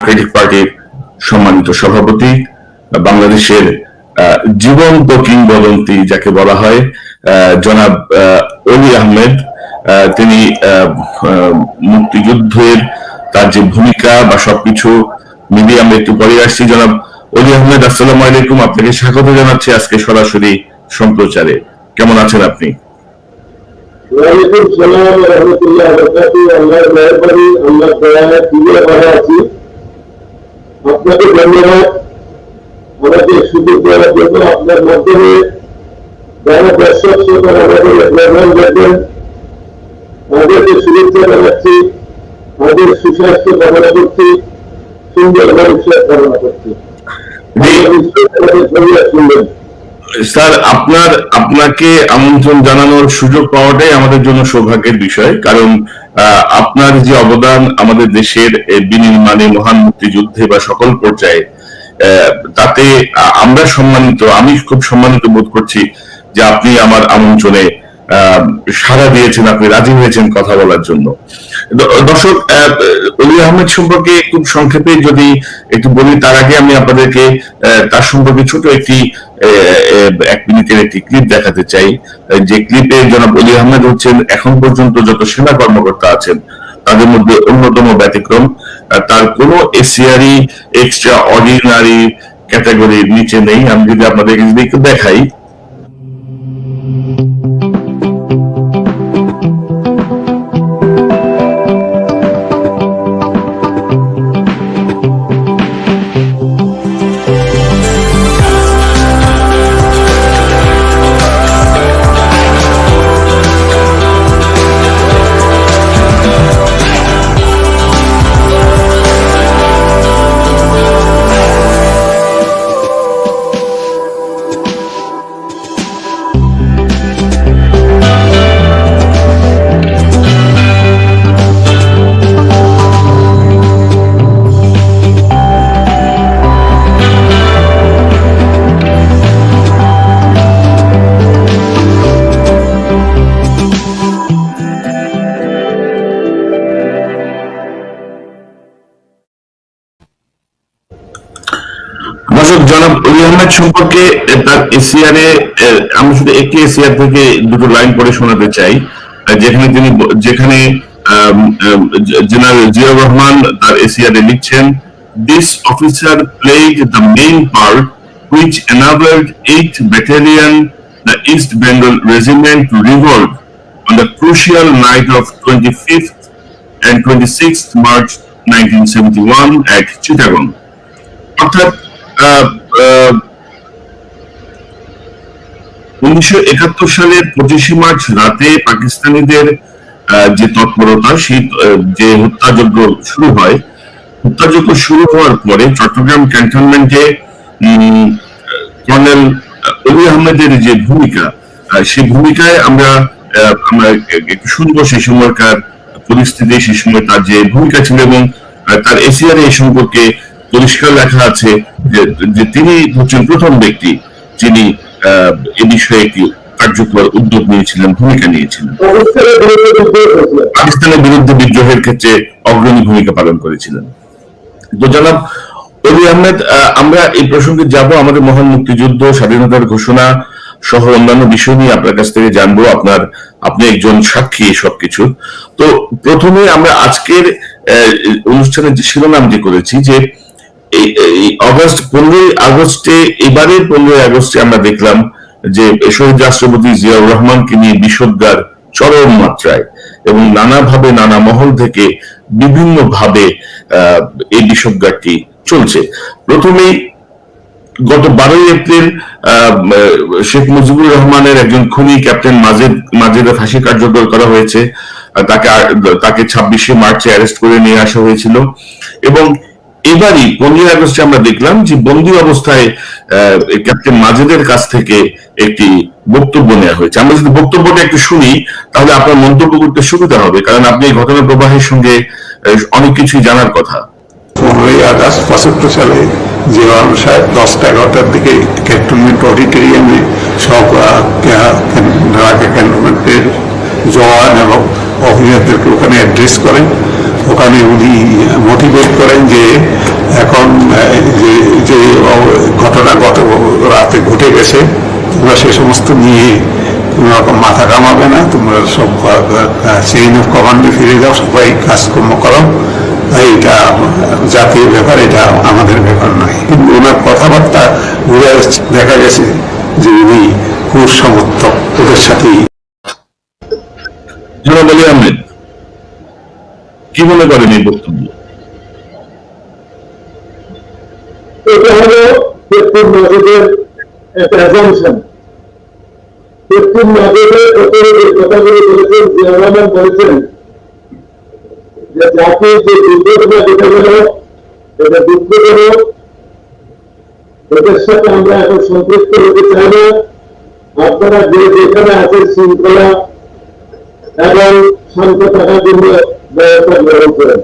Democratic পার্টির সম্মানিত সভাপতি বাংলাদেশের জীবন্ত কিংবদন্তি যাকে বলা হয় জনাব অলি আহমেদ আহ, তিনি মুক্তিযুদ্ধের তার যে ভূমিকা বা সবকিছু মিলিয়ে আমরা একটু পরে আসছি। জনাব অলি আহমেদ আসসালামু আলাইকুম। আপনাকে স্বাগত জানাচ্ছি আজকে সরাসরি সম্প্রচারে। কেমন আছেন আপনি? ওয়ালাইকুম সালাম আপনাকে ধন্যবাদ আমাকে সুযোগ দেওয়ার জন্য আপনার মাধ্যমে যারা দর্শক শ্রোতা আমাদের প্রধান দেখবেন তাদেরকে শুভেচ্ছা জানাচ্ছি তাদের সুস্বাস্থ্য কামনা করছি সুন্দর ভবিষ্যৎ কামনা করছি আমাদের ছবি শুনবেন স্যার, আপনার, আপনাকে আমন্ত্রণ জানানোর সুযোগ পাওয়াটাই আমাদের জন্য সৌভাগ্যের বিষয়। কারণ আপনার যে অবদান আমাদের দেশের বিনির্মাণে, মহান মুক্তিযুদ্ধে বা সকল পর্যায়ে তাতে আমরা সম্মানিত, আমি খুব সম্মানিত বোধ করছি যে আপনি আমার আমন্ত্রণে সাড়া দিয়েছেন, আপনি রাজি হয়েছেন কথা বলার জন্য। দর্শক অলি আহমেদ সম্পর্কে খুব সংক্ষেপে যদি একটু বলি, তার আগে আমি আপনাদেরকে তার সম্পর্কে ছোট একটি এক মিনিটের একটি ক্লিপ দেখাতে চাই। যে ক্লিপে জনাব অলি আহমেদ হচ্ছেন, এখন পর্যন্ত যত সেনা কর্মকর্তা আছেন, তাদের মধ্যে অন্যতম ব্যতিক্রম। তার কোনো এসিয়ারি এক্সট্রা অর্ডিনারি ক্যাটাগরির নিচে নেই। আমি যদি একটু দেখাই দর্শক জনাব অলি আহমেদ সম্পর্কে তার এসিয়ারে আমি শুধু একটি এসিয়ার থেকে দুটো লাইন পড়ে শোনাতে চাই যেখানে তিনি যেখানে জেনারেল জিয়াউর রহমান তার এসিয়ারে লিখছেন this officer played the main part which enabled 8th Battalion, the East Bengal Regiment to revolt on the crucial night of 25th and 26th March 1971 at Chittagong. অর্থাৎ একাত্তর সালের পঁচিশে মার্চ রাতে পাকিস্তানিদের যে তৎপরতা, সেই যে হত্যাযজ্ঞ শুরু হয়, হত্যাযজ্ঞ শুরু হওয়ার পরে চট্টগ্রাম ক্যান্টনমেন্টে কর্নেল অলি আহমেদের যে ভূমিকা সেই ভূমিকায় আমরা আমরা একটু শুনব সেই সময়কার পরিস্থিতি, সেই সময় তার যে ভূমিকা ছিল এবং তার এসিআর এই সম্পর্কে পরিষ্কার লেখা আছে যে তিনি হচ্ছেন প্রথম ব্যক্তি যিনি এ বিষয়ে একটি কার্যকর উদ্যোগ নিয়েছিলেন ভূমিকা নিয়েছিলেন। পাকিস্তানের বিরুদ্ধে বিদ্রোহের ক্ষেত্রে অগ্রণী ভূমিকা পালন করেছিলেন। তো জনাব অলি আহমেদ আমরা এই প্রসঙ্গে যাব আমাদের মহান মুক্তিযুদ্ধ স্বাধীনতার ঘোষণা সহ অন্যান্য বিষয় নিয়ে আপনার কাছ থেকে জানব আপনার আপনি একজন সাক্ষী সবকিছু তো প্রথমে আমরা আজকের অনুষ্ঠানের যে শিরোনাম যে করেছি যে এই অগস্ট পনেরোই আগস্টে এবারের পনেরোই আগস্টে আমরা দেখলাম যে শহীদ রাষ্ট্রপতি জিয়াউর রহমানকে নিয়ে চরম মাত্রায় এবং নানাভাবে নানা মহল থেকে এই চলছে। প্রথমেই গত বারোই এপ্রিল শেখ মুজিবুর রহমানের একজন খুনি, ক্যাপ্টেন মাজেদ, মাজেদা ফাঁসি কার্যকর করা হয়েছে। তাকে তাকে ছাব্বিশে মার্চে অ্যারেস্ট করে নিয়ে আসা হয়েছিল। এবং এবারই পনেরোই আগস্টে আমরা দেখলাম যে বন্দি অবস্থায় ক্যাপ্টেন মাজেদের কাছ থেকে একটি বক্তব্য নেওয়া হয়েছে। আমরা যদি বক্তব্যটা একটু শুনি, তাহলে আপনার মন্তব্য করতে সুবিধা হবে, কারণ আপনি এই ঘটনা প্রবাহের সঙ্গে অনেক কিছুই জানার কথা। পনেরোই আগস্ট পঁচাত্তর সালে জিয়াউর সাহেব দশটা এগারোটার দিকে ক্যান্টনমেন্ট অডিটোরিয়ামে সব ঢাকা ক্যান্টনমেন্টের জওয়ান এবং অফিসারদেরকে ওখানে অ্যাড্রেস করেন। ওখানে উনি মোটিভেট করেন যে এখন, যে ঘটনা গত রাতে ঘটে গেছে, তোমরা সে সমস্ত নিয়ে কোনো রকম মাথা কামাবে না, তোমরা সব চেইন অফ কমান্ডে ফিরে যাও, সবাই কাজকর্ম করো। এটা জাতীয় ব্যাপার, এটা আমাদের ব্যাপার নয়। কিন্তু ওনার কথাবার্তা ঘুরে দেখা গেছে যে উনি খুব সমর্থক ওদের সাথেই কি মনে করেন এই বক্তব্য এটা হলো পেট্রোল মার্কেটের একটা অ্যাজামশন পেট্রোল মার্কেটের উপরে কথাগুলো বলেছেন জিয়া রহমান বলেছেন যে জাতির যে দুর্ঘটনা ঘটে গেল এটা দুঃখজনক এদের সাথে আমরা এখন সম্পৃক্ত হতে চাই না। আপনারা যেখানে আছেন শৃঙ্খলা এবং শান্ত থাকার জন্য গ্রহণ করেন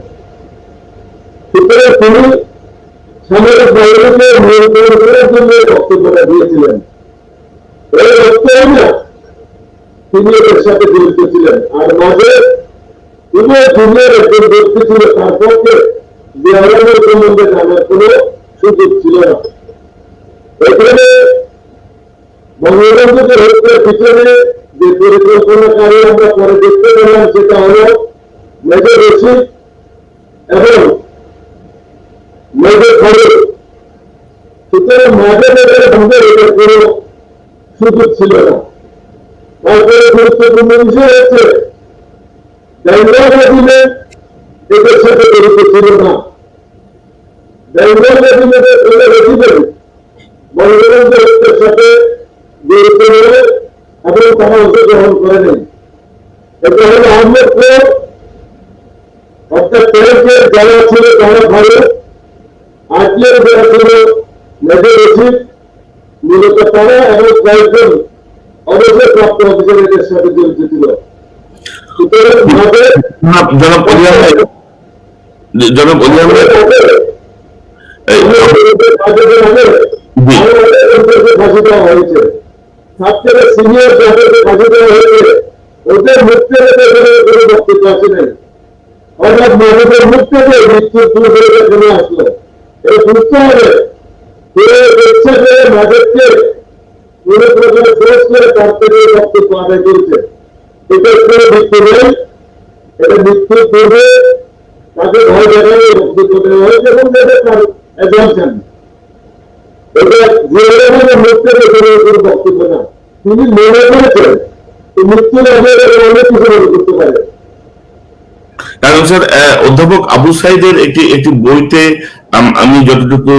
সুতরাং তিনি সামরিক বাহিনীকে নিয়ন্ত্রণ করার জন্য বক্তব্যটা দিয়েছিলেন এই বক্তব্য তিনি এদের সাথে জড়িত ছিলেন আর মাঝে তিনি দুনিয়ার একজন ব্যক্তি ছিল তার আমরা পরে দেখতে পেলাম সেটা হলো মেজর রশিদ এবং মেজর খরচ সুতরাং মাঝে মেজর ভঙ্গের এটার কোনো সুযোগ ছিল না। তারপরে গুরুত্বপূর্ণ বিষয় হচ্ছে বেঙ্গল রেজিমেন্ট এদের সাথে জড়িত ছিল না। বেঙ্গল রেজিমেন্টের রেজিমেন্ট বঙ্গবন্ধু হত্যার সাথে জড়িত হয়ে এবং তারা অংশগ্রহণ করে নেই এটা হলো আহমেদপুর অর্থাৎ প্যারেন্টের যারা ছিল তারা ভালো আজকের যারা ছিল মেজর রশিদ মূলত তারা এবং কয়েকজন অবসরপ্রাপ্ত অফিসারদের সাথে জড়িত ছিল। সুতরাং ভাবে জনাব জনাব অলি আহমেদ জনাব অলি আহমেদ এই, ফাঁসি দেওয়া হয়েছে। সবথেকে সিনিয়র যাদেরকে ফাঁসি দেওয়া হয়েছে। ওদের কোনো বক্তব্য আসে নাই। অর্থাৎ মানুষের মুখ থেকে মৃত্যুর দূর হয়ে চলে আসলো। এটা বুঝতে হবে মৃত্যু তিনি মনে করেছেন মৃত্যুর অনেক কিছু করতে পারে। কারণ স্যার অধ্যাপক আবু সাইদের একটি একটি বইতে, আমি যতটুকু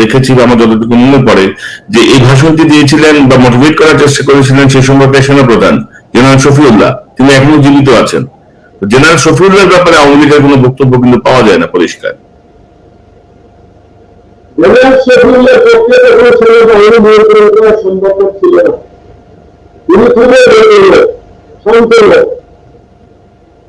দেখেছি বা আমার যতটুকু মনে পড়ে, যে এই ভাষণটি দিয়েছিলেন বা মোটিভেট করার চেষ্টা করেছিলেন সেই সময়কার সেনাপ্রধান জেনারেল শফিউল্লাহ। তিনি এখনও জীবিত আছেন। জেনারেল শফিউল্লাহর ব্যাপারে আওয়ামী লীগের কোনো বক্তব্য কিন্তু পাওয়া যায় না পরিষ্কার। সম্ভব ছিল না। তিনি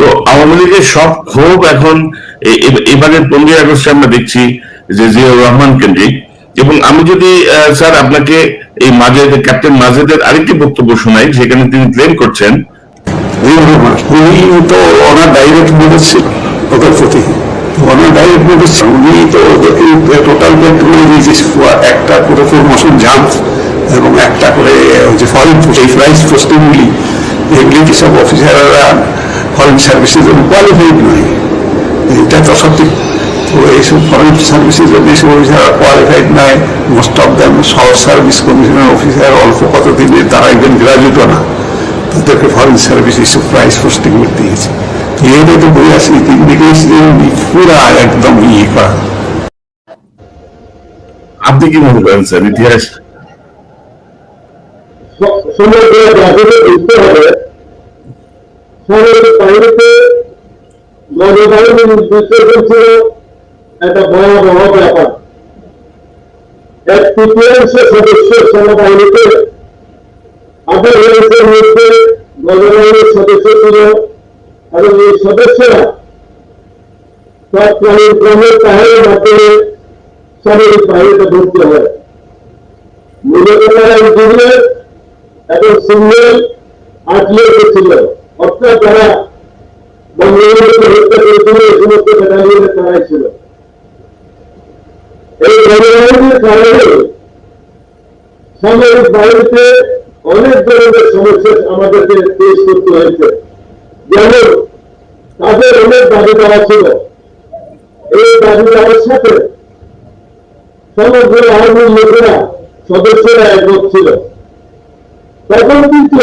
তো আওয়ামী লীগের সব ক্ষোভ এখন এবারের পনেরোই আগস্টে আমরা দেখছি যে জিয়াউর রহমান কেন্দ্রিক। এবং আমি যদি স্যার আপনাকে এই মাজেদ ক্যাপ্টেন মাজেদের আরেকটি বক্তব্য শোনাই, যেখানে তিনি ক্লেম করছেন উনি তো ডাইরেক্ট ওদের প্রতি। ডাইরেক্ট উনি তো টোটাল একটা করে প্রমোশন জাম্প এবং একটা করে যে ফরেন এই এগুলি সব অফিসাররা ফরেন সার্ভিসের জন্য কোয়ালিফাইড নয় এটা তো সত্যি তো এইসব ফরেন সার্ভিসের জন্য এইসব অফিসাররা কোয়ালিফাইড নয় মোস্ট অফ দ্যাম শহর সার্ভিস কমিশনের অফিসার অল্প কত দিনের তারা একজন গ্রাজুয়েটও না। তাদেরকে ফরেন সার্ভিস এইসব প্রাইস পোস্টিং করে দিয়েছে। এইটা তো বই আসি তিন দিকে পুরা একদম ইয়ে করা। আপনি কি মনে করেন স্যার ইতিহাস? সময় করে হবে সামরিক বাহিনীতে নৌবাহিনী নির্দিষ্ট ছিল একটা ভয়াবহ ব্যাপার এক তৃতীয়াংশ সদস্য সেনাবাহিনীতে আঠারো বছরের মধ্যে গণবাহিনীর সদস্য ছিল এবং এই সদস্যরা তৎকালীন ক্রমের পাহাড়ের মাধ্যমে সামরিক বাহিনীতে ভর্তি হয় মূলত তারা ইঞ্জিনিয়ার এবং সিঙ্গেল আর্টিলারি ছিল অর্থাৎ তারা বঙ্গবন্ধুকে হত্যা করেছিল এই সমস্ত ব্যাটালিয়নের তারাই ছিল এই গণবাহিনীর কারণে সামরিক বাহিনীতে অনেক ধরনের সমস্যা আমাদেরকে পেশ করতে হয়েছে যেমন তাদের অনেক দাবি দেওয়া ছিল। এই দাবি দেওয়ার সাথে সমগ্র আওয়ামী লোকেরা সদস্যরা একমত ছিল। তখন কিন্তু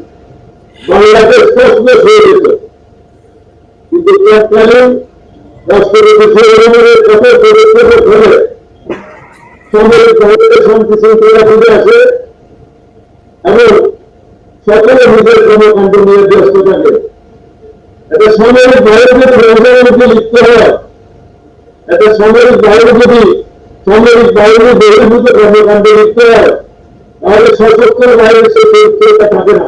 বাংলাদেশ স্পষ্ট হয়ে যেত কিন্তু তৎকালীন রাষ্ট্রপতি শেখ কত পদক্ষেপের ফলে সামরিক বাহিনীতে শান্তি শৃঙ্খলা ফিরে আসে এবং সকলে নিজের কর্মকাণ্ড নিয়ে ব্যস্ত থাকে। এটা সামরিক যদি রমজানের মধ্যে লিপ্ত হয় একটা সামরিক বাহিনী যদি সামরিক বাহিনী বহির্ভূত কর্মকাণ্ডে লিপ্ত হয়, তাহলে সশস্ত্র বাহিনীর সে থাকে না।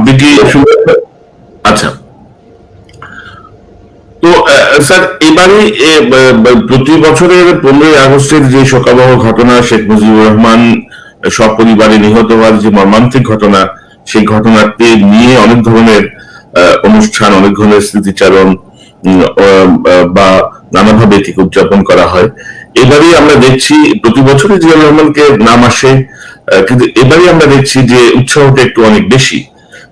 আপনি কি আচ্ছা। তো স্যার, এবারে প্রতি বছরের পনেরোই আগস্টের যে শোকাবহ ঘটনা, শেখ মুজিবুর রহমান, সপরিবারে নিহত হওয়ার যে মর্মান্তিক ঘটনা, সেই ঘটনাকে নিয়ে অনেক ধরনের অনুষ্ঠান, অনেক ধরনের স্মৃতিচারণ বা নানাভাবে এটিকে উদযাপন করা হয়। এবারে আমরা দেখছি, প্রতি বছরই জিয়াউর রহমানকে নাম আসে কিন্তু এবারে আমরা দেখছি যে উৎসাহটা একটু অনেক বেশি।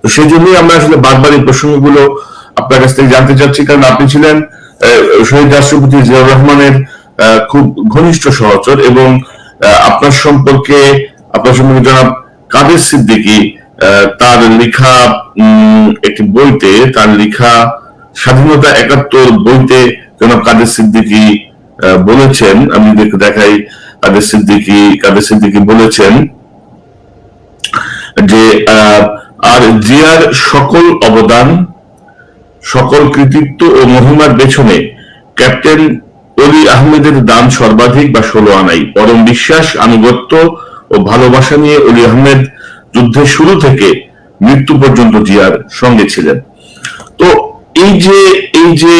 তো সেই জন্যই আমরা আসলে বারবার এই প্রসঙ্গগুলো আপনার কাছ থেকে জানতে চাচ্ছি কারণ আপনি ছিলেন শহীদ রাষ্ট্রপতি জিয়াউর রহমানের খুব ঘনিষ্ঠ সহচর এবং আপনার সম্পর্কে আপনার সম্পর্কে জনাব কাদের সিদ্দিকী তার লেখা একটি বইতে তার লেখা স্বাধীনতা একাত্তর বইতে জনাব কাদের সিদ্দিকী বলেছেন। আমি দেখাই কাদের সিদ্দিকি কাদের সিদ্দিকী বলেছেন যে আহ, আর জিয়ার সকল অবদান, সকল কৃতিত্ব ও মহিমার পেছনে ক্যাপ্টেন অলি আহমেদের দান সর্বাধিক বা ষোলো আনাই। পরম বিশ্বাস, আনুগত্য ও ভালোবাসা নিয়ে অলি আহমেদ যুদ্ধের শুরু থেকে মৃত্যু পর্যন্ত জিয়ার সঙ্গে ছিলেন। তো এই যে এই যে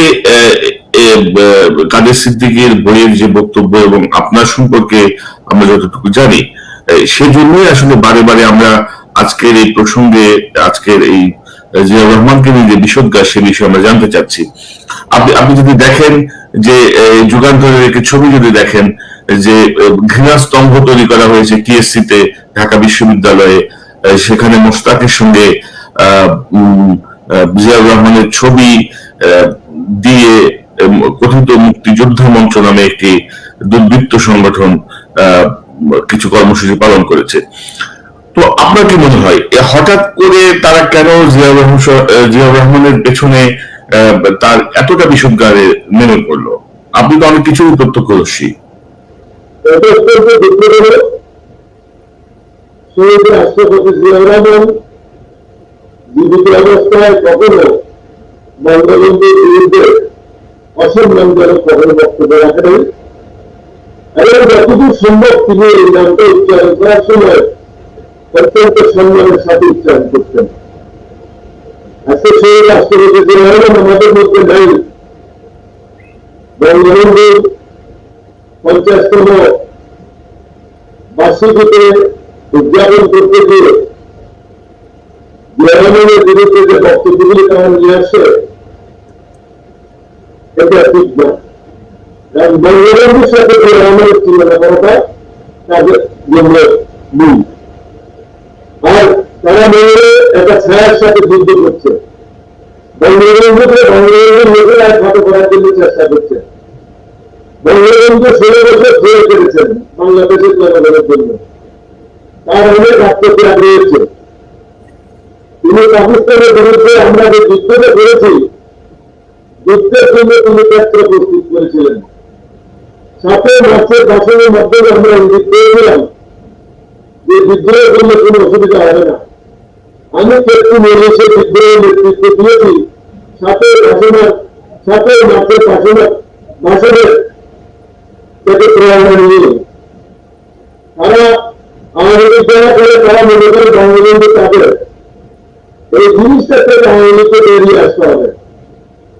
কাদের সিদ্দিকীর বইয়ের যে বক্তব্য এবং আপনার সম্পর্কে আমরা যতটুকু জানি সেজন্যই আসলে বারে বারে আমরা আজকের এই প্রসঙ্গে, আজকের এই জিয়াউর রহমানকে নিয়ে যে বিশদগার সে বিষয়ে আমরা জানতে চাচ্ছি। আপনি আপনি যদি দেখেন যে যুগান্তরের একটি ছবি যদি দেখেন, যে ঘৃণা স্তম্ভ তৈরি করা হয়েছে তে ঢাকা বিশ্ববিদ্যালয়ে সেখানে মোস্তাকের সঙ্গে জিয়াউর রহমানের ছবি দিয়ে কথিত মুক্তিযোদ্ধা মঞ্চ নামে একটি দুর্বৃত্ত সংগঠন কিছু কর্মসূচি পালন করেছে। তো আপনার কি মনে হয়? হঠাৎ করে তারা কেন জিয়াউর রহমান জিয়াউর রহমানের পেছনে তার এতটা বিশুদ্ধারে নেমে পড়ল? আপনি তো অনেক কিছু প্রত্যক্ষদর্শী। সম্ভব তিনি এই নামটা উচ্চারণ করার সময় অত্যন্ত সম্মানের সাথে উচ্চারণ করতেন। আজকে সেই রাষ্ট্রপতি জিয়াউর আমাদের মধ্যে নাই বঙ্গবন্ধুর পঞ্চাশতম বার্ষিকীতে উদযাপন করতে গিয়ে জিয়ারহমানের বিরুদ্ধে যে বক্তব্যগুলি তারা নিয়ে আসে, এটা ঠিক না। বঙ্গবন্ধুর সাথে রহমানের তুলনা করাটা তাদের জন্য মূল একটা ছায়ার সাথে যুদ্ধ করছে। বঙ্গবন্ধুকে বঙ্গবন্ধুর লোকেরা একমাত্র করার জন্য চেষ্টা করছে। বঙ্গবন্ধু ষোলো বছর জেল করেছেন বাংলাদেশের জনগণের জন্য। তার অনেক আত্মত্যাগ রয়েছে। তিনি পাকিস্তানের বিরুদ্ধে আমরা যে যুদ্ধটা করেছি, যুদ্ধের জন্য তিনি ক্ষেত্র প্রস্তুত করেছিলেন। সাথে মাসের ভাষণের মাধ্যমে আমরা ইঙ্গিত পেয়েছিলাম যে বিদ্রোহের জন্য কোনো অসুবিধা হবে না। ক্ষেত্রে নিয়ে এসে বিদ্রোহের নেতৃত্ব দিয়েছি সাথে ভাষণের সাথে মাসের ভাষণের ভাষণের থেকে প্রেরণা নিয়ে তারা আমাদের যারা করে তারা মনে করে বঙ্গবন্ধু তাদের। এই জিনিসটা থেকে আমাদেরকে বেরিয়ে আসতে হবে।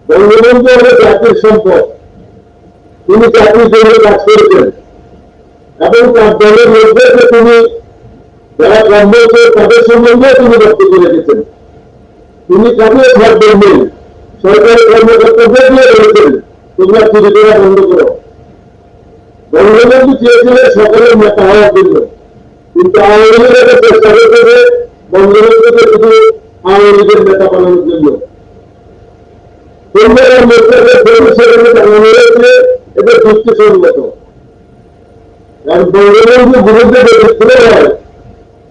বঙ্গবন্ধু হলো জাতির সম্পদ। তিনি জাতির জন্য কাজ করেছেন। এবং তার দলের মধ্যে তিনি যারা কর্মরত তাদের সম্বন্ধে তিনি বক্তব্য রেখেছেন তিনি কাজে থাকবেন নেই সরকারি কর্মকর্তাদের দিয়ে বলেছেন, তোমরা চুরি করা বন্ধ করো। বঙ্গবন্ধু চেয়েছিলেন সকলের নেতা হওয়ার জন্য। কিন্তু আওয়ামী লীগের চেষ্টা করতে বঙ্গবন্ধুকে শুধু আওয়ামী লীগের নেতা বানানোর জন্য। কারণ বঙ্গবন্ধু বিরুদ্ধে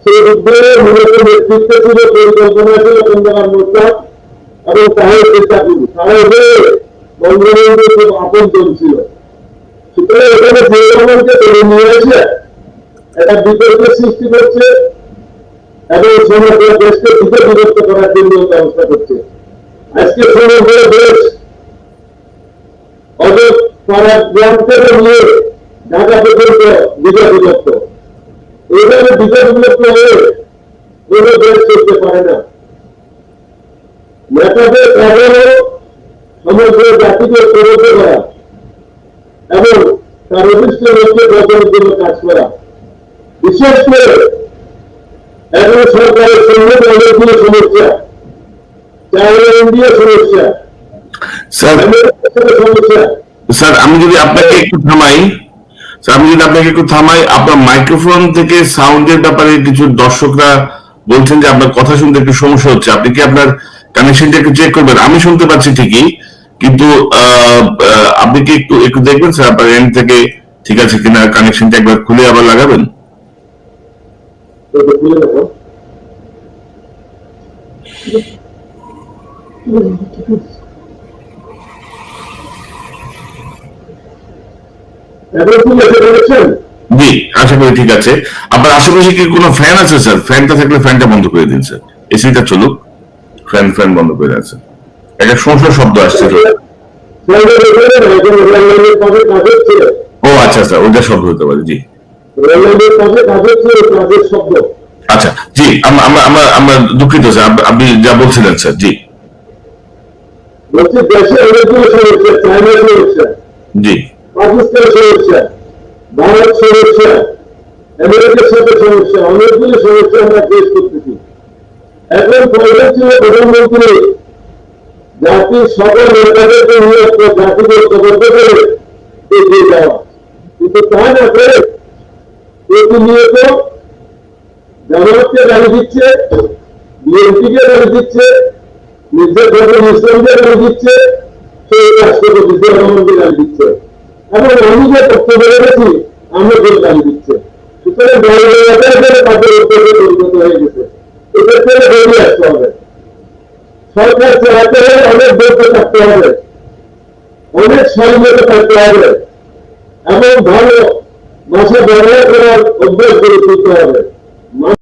সেই বিদ্রোহের মূলত নেতৃত্ব ছিল পরিকল্পনা ছিল কলকাতার মোর্চা এবং তাহের আপন ছিল। ঢাকা এইভাবে বিভক্ত হয়ে কোনো দেশ চলতে পারে না। নেতাদের কারণে সমগ্র জাতিকে প্রবৃত্ত করা এবং তার অভিষ্ট লক্ষ্যে বদলের জন্য কাজ করা। বিশেষ করে এখন সরকারের সঙ্গে অনেকগুলো সমস্যা চাইনা ইন্ডিয়া সমস্যা। স্যার আমি যদি আপনাকে একটু থামাই। আমি যদি আপনাকে একটু থামাই, আপনার মাইক্রোফোন থেকে সাউন্ডের ব্যাপারে কিছু দর্শকরা বলছেন যে আপনার কথা শুনতে একটু সমস্যা হচ্ছে। আপনি কি আপনার কানেকশনটা একটু চেক করবেন? আমি শুনতে পাচ্ছি ঠিকই, কিন্তু আপনি কি একটু একটু দেখবেন স্যার আপনার এন্ড থেকে ঠিক আছে কিনা? কানেকশনটা একবার খুলে আবার লাগাবেন। খুলে দেখো এখন ঠিক আছে দেখছেন জি আশা করি ঠিক আছে। আপনার আশেপাশে কি কোনো ফ্যান আছে স্যার ফ্যানটা থাকলে ফ্যানটা বন্ধ করে দিন স্যার এসিটা চলুক ফ্যান ফ্যান বন্ধ করে আছে একটা শব্দ আসছে ও আচ্ছা আচ্ছা ওইটা শব্দ হতে পারে জি। আচ্ছা জি আমরা আমরা আমরা দুঃখিত স্যার আপনি যা বলছিলেন স্যার জি। জি। পাকিস্তান সমস্যা ভারত সমস্যা আমেরিকার সাথে সমস্যা অনেকগুলো সমস্যা আমরা ফেস করতেছি। এখন প্রয়োজন ছিল প্রধানমন্ত্রী, জাতির সকল নেতাদেরকে নিয়ে একটা জাতিকে ঐক্যবদ্ধ করে এগিয়ে যাওয়া। কিন্তু তা না করে প্রতিনিয়ত জামাতকে গালি দিচ্ছে, বিএনপিকে গালি দিচ্ছে নিজের ধর্মের ইসলামকে গালি দিচ্ছে, সেই রাষ্ট্রপতি জিয়া রহমানকে গালি দিচ্ছে। এবং আমি যে বক্তব্য রেখেছি আমাকে গালি দিচ্ছে। সুতরাং দলের তাদের উদ্যোগে পরিণত হয়ে গেছে। থেকে বেরিয়ে আসতে হবে। সরকার চালাতে ভালো ভাষা ব্যবহার করার অভ্যাস গড়ে তুলতে হবে।